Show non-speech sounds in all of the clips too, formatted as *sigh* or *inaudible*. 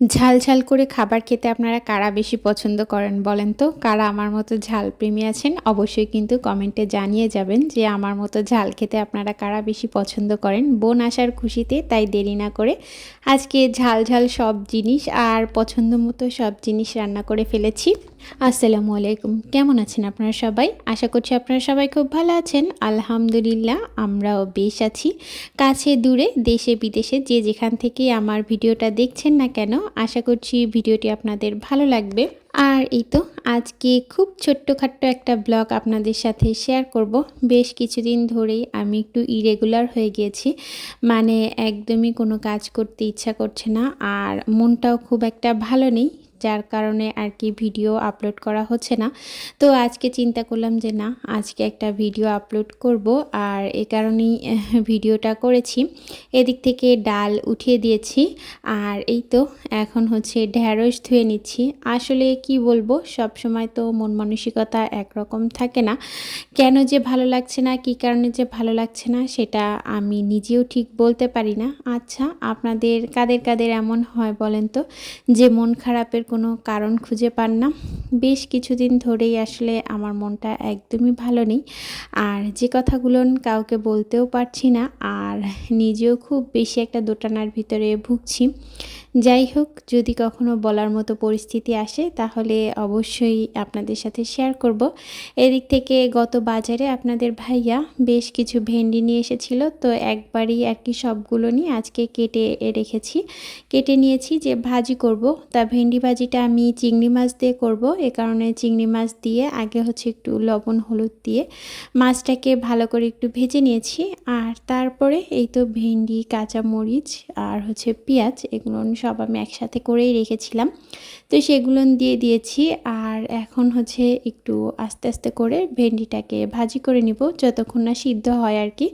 ঝাল ঝাল করে খাবার খেতে আপনারা কারা বেশি পছন্দ করেন বলেন তো? কারা আমার মতো ঝাল প্রেমী আছেন? অবশ্যই কিন্তু কমেন্টে জানিয়ে যাবেন যে আমার মতো ঝাল খেতে আপনারা কারা বেশি পছন্দ করেন। বোন আসার খুশিতে, তাই দেরি না করে আজকে ঝাল ঝাল সব জিনিস আর পছন্দ মতো সব জিনিস রান্না করে ফেলেছি। আসসালামু আলাইকুম। কেমন আছেন আপনারা সবাই? আশা করছি আপনারা সবাই খুব ভালো আছেন। আলহামদুলিল্লাহ, আমরাও বেশ আছি। কাছে দূরে, দেশে বিদেশে, যে যেখান থেকে আমার ভিডিওটা দেখছেন না কেন, আশা করছি ভিডিওটি আপনাদের ভালো লাগবে। আর এই তো, আজকে খুব ছোট্টখাট্ট একটা ব্লগ আপনাদের সাথে শেয়ার করব। বেশ কিছুদিন ধরেই আমি একটু ইরেগুলার হয়ে গিয়েছি। মানে একদমই কোনো কাজ করতে ইচ্ছা করছে না, আর মনটাও খুব একটা ভালো নেই। যার কারণে আর কি ভিডিও আপলোড করা হচ্ছে না। তো আজকে চিন্তা করলাম যে না, আজকে একটা ভিডিও আপলোড করব আর এ কারণেই *laughs* ভিডিওটা করেছি। এদিক থেকে ডাল উঠিয়ে দিয়েছি আর এই তো এখন হচ্ছে ঢ্যাঁড়স ধুয়ে নিচ্ছি। আসলে কি বলব, সব সময় তো মন মানসিকতা একরকম থাকে না। কেন যে ভালো লাগছে না, কি কারণে যে ভালো লাগছে না, সেটা আমি নিজেও ঠিক বলতে পারি না। আচ্ছা আপনাদের কাদের কাদের এমন হয় বলেন তো? যে মন খারাপের কোনো কারণ খুঁজে পান না। বেশ কিছুদিন ধরেই আসলে আমার মনটা একদমই ভালো নেই। আর যে কথাগুলো কাউকে বলতেও পারছি না, আর নিজেও খুব বেশি একটা দোটানার ভিতরে ভুগছি। যাই হোক, যদি কখনো বলার মতো পরিস্থিতি আসে, তাহলে অবশ্যই আপনাদের সাথে শেয়ার করব। এদিক থেকে গত বাজারে আপনাদের ভাইয়া বেশ কিছু ভেন্ডি নিয়ে এসেছিল, তো একবারই আর কি সবগুলো নিয়ে আজকে কেটে রেখেছি। কেটে নিয়েছি যে ভাজি করব, তা ভেন্ডি ভাজিটা আমি চিংড়ি মাছ দিয়ে করব, এ কারণে চিংড়ি মাছ দিয়ে আগে হচ্ছে একটু লবণ, হলুদ দিয়ে মাছটাকে ভালো করে একটু ভেজে নিয়েছি, আর তারপরে এই তো ভেন্ডি কাঁচা মরিচ আর হচ্ছে পেঁয়াজ, এগুলো সব আমি একসাথে করেই রেখেছিলাম। তো সেগুলো দিয়ে দিয়েছি আর এখন হচ্ছে একটু আস্তে আস্তে করে ভেন্ডিটাকে ভাজি করে নিব যতক্ষণ না সিদ্ধ হয় আর কি।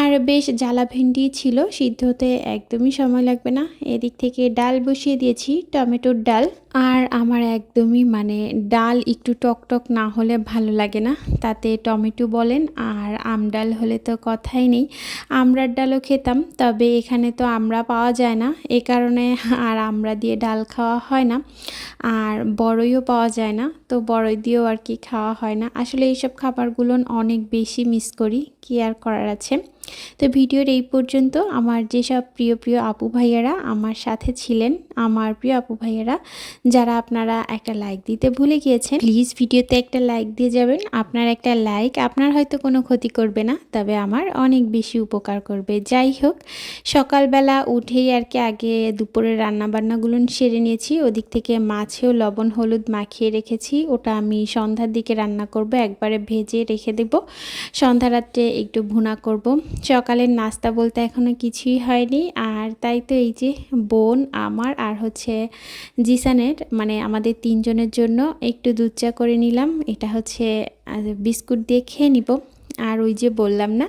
আর বেশ জ্বালা ভেন্ডি ছিল, সিদ্ধ হতে একদমই সময় লাগবে না। এদিক থেকে ডাল বসিয়ে দিয়েছি, টমেটোর ডাল। আর আমার একদমই মানে ডাল একটু টক টক না হলে ভালো লাগে না। তাতে টমেটো বলেন আর আম ডাল হলে তো কথাই নেই। আমড়ার ডালও খেতাম, তবে এখানে তো আমরা পাওয়া যায় না। এ কারণে আর আমরা দিয়ে ডাল খাওয়া হয় না। আর বড়ইও পাওয়া যায় না, তো বড়ই দিয়েও আর কি খাওয়া হয় না। আসলে এইসব খাবারগুলো অনেক বেশি মিস করি, কি আর করার আছে? তো ভিডিওর এই পর্যন্ত। আমার যেসব প্রিয় প্রিয় আপু ভাইয়ারা আমার সাথে ছিলেন, আমার প্রিয় আপু ভাইয়ারা যারা আপনারা একটা লাইক দিতে ভুলে গিয়েছেন প্লিজ ভিডিওতে একটা লাইক দিয়ে যাবেন। আপনার একটা লাইক আপনার হয়তো কোনো ক্ষতি করবে না, তবে আমার অনেক বেশি উপকার করবে। যাই হোক, সকালবেলা উঠেই আর কি আগে দুপুরের রান্নাবান্নাগুলো সেরে নিয়েছি। ওদিক থেকে মাছেও লবণ, হলুদ মাখিয়ে রেখেছি। ওটা আমি সন্ধ্যার দিকে রান্না করব, একবারে ভেজে রেখে দেব। সন্ধ্যা রাত্রে একটু ভুনা করব। সকালের নাস্তা বলতে এখনও কিছুই হয়নি। আর তাই তো এই যে বোন আমার, আর হচ্ছে জিসানের মানে আমাদের তিনজনের জন্য একটু দুধ চা করে নিলাম। এটা হচ্ছে বিস্কুট দিয়ে খেয়ে নিব। আর ওই যে বললাম না,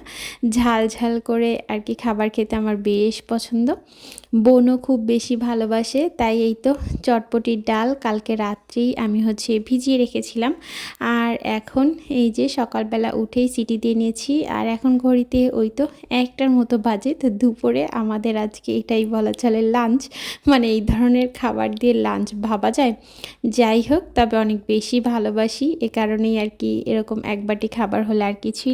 ঝাল ঝাল করে আর কি খাবার খেতে আমার বেশ পছন্দ। বোনও খুব বেশি ভালোবাসে, তাই এই তো চটপটির ডাল কালকে রাত্রেই আমি হচ্ছে ভিজিয়ে রেখেছিলাম। আর এখন এই যে সকালবেলা উঠেই সিটি দিয়ে নিয়েছি, আর এখন ঘড়িতে ওই তো একটার মতো বাজে, তো দুপুরে আমাদের আজকে এটাই বলা চলে লাঞ্চ মানে এই ধরনের খাবার দিয়ে লাঞ্চ ভাবা যায়। যাই হোক, তবে অনেক বেশি ভালোবাসি, এ কারণেই আর কি এরকম এক বাটি খাবার হলে আর কিছুই